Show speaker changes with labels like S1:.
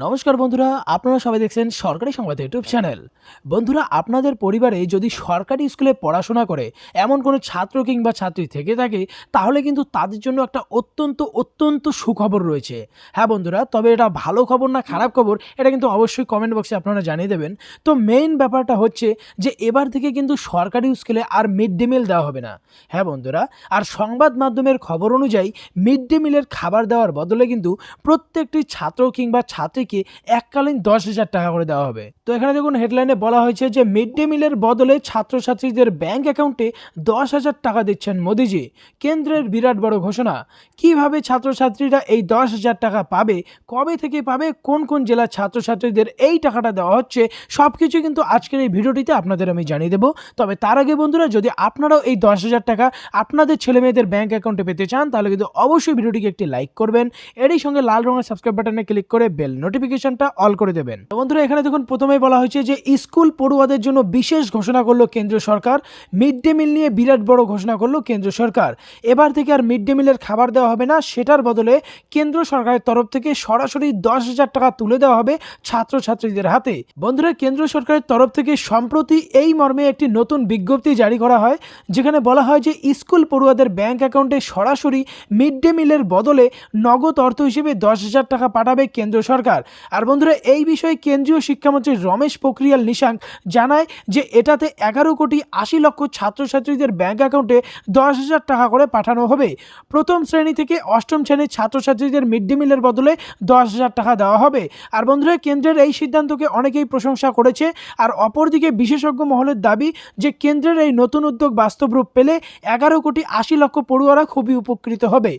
S1: নমস্কার বন্ধুরা, আপনারা সবাই দেখছেন সরকারি সংবাদ ইউটিউব চ্যানেল। বন্ধুরা, আপনাদের পরিবারে যদি সরকারি স্কুলে পড়াশোনা করে এমন কোনো ছাত্র কিংবা ছাত্রী থেকে থাকে, তাহলে কিন্তু তাদের জন্য একটা অত্যন্ত অত্যন্ত সুখবর রয়েছে। হ্যাঁ বন্ধুরা, তবে এটা ভালো খবর না খারাপ খবর, এটা কিন্তু অবশ্যই কমেন্ট বক্সে আপনারা জানিয়ে দেবেন। তো মেইন ব্যাপারটা হচ্ছে যে এবার থেকে কিন্তু সরকারি স্কুলে আর মিড ডে মিল দেওয়া হবে না। হ্যাঁ বন্ধুরা, আর সংবাদ মাধ্যমের খবর অনুযায়ী মিড ডে মিলের খাবার দেওয়ার বদলে কিন্তু প্রত্যেকটি ছাত্র কিংবা ছাত্রীকে এককালীন দশ হাজার টাকা করে দেওয়া হবে। তো এখানে দেখুন হেডলাইনে বলা হয়েছে যে মিড ডে মিলের বদলে ছাত্রছাত্রীদের ব্যাংক অ্যাকাউন্টে দশ হাজার টাকা দিচ্ছেন মোদিজি। কেন্দ্রের বিরাট বড় ঘোষণা। কীভাবে ছাত্রছাত্রীরা এই দশ হাজার টাকা পাবে, কবে থেকে পাবে, কোন কোন জেলার ছাত্রছাত্রীদের এই টাকাটা দেওয়া হচ্ছে সব কিছু কিন্তু আজকের এই ভিডিওটিতে আপনাদের আমি জানিয়ে দেবো। তবে তার আগে বন্ধুরা, যদি আপনারাও এই দশ হাজার টাকা আপনাদের ছেলে মেয়েদের ব্যাঙ্ক অ্যাকাউন্টে পেতে চান, তাহলে কিন্তু অবশ্যই ভিডিওটিকে একটি লাইক করবেন। এরই সঙ্গে লাল রঙের সাবস্ক্রাইব বাটনে ক্লিক করে বেল নোটিফিকেশনটা অল করে দেবেন। বন্ধুরা, এখানে দেখুন, প্রথমেই বলা হয়েছে যে স্কুল পড়ুয়াদের জন্য বিশেষ ঘোষণা করল কেন্দ্র সরকার। মিড ডে মিল নিয়ে বিরাট বড় ঘোষণা করল কেন্দ্র সরকার। এবার থেকে আর মিড ডে মিলের খাবার দেওয়া হবে না, সেটার বদলে কেন্দ্র সরকারের তরফ থেকে সরাসরি দশ হাজার টাকা তুলে দেওয়া হবে ছাত্রছাত্রীদের হাতে। বন্ধুরা কেন্দ্র সরকারের তরফ থেকে সম্প্রতি এই মর্মে একটি নতুন বিজ্ঞপ্তি জারি করা হয়, যেখানে বলা হয় যে স্কুল পড়ুয়াদের ব্যাংক অ্যাকাউন্টে সরাসরি মিড ডে মিলের বদলে নগদ অর্থ হিসেবে দশ হাজার টাকা পাঠাবে কেন্দ্র সরকার। আর বন্ধুরা, এই বিষয়ে কেন্দ্রীয় শিক্ষামন্ত্রী রমেশ পোখরিয়াল নিশাঙ্ক জানায় যে এটাতে এগারো কোটি আশি লক্ষ ছাত্রছাত্রীদের ব্যাঙ্ক অ্যাকাউন্টে দশ হাজার টাকা করে পাঠানো হবে। প্রথম শ্রেণি থেকে অষ্টম শ্রেণির ছাত্রছাত্রীদের মিড ডে মিলের বদলে দশ হাজার টাকা দেওয়া হবে। আর বন্ধুরা, কেন্দ্রের এই সিদ্ধান্তকে অনেকেই প্রশংসা করেছে। আর অপরদিকে বিশেষজ্ঞ মহলের দাবি যে কেন্দ্রের এই নতুন উদ্যোগ বাস্তব রূপ পেলে এগারো কোটি আশি লক্ষ পড়ুয়ারা খুবই উপকৃত হবে।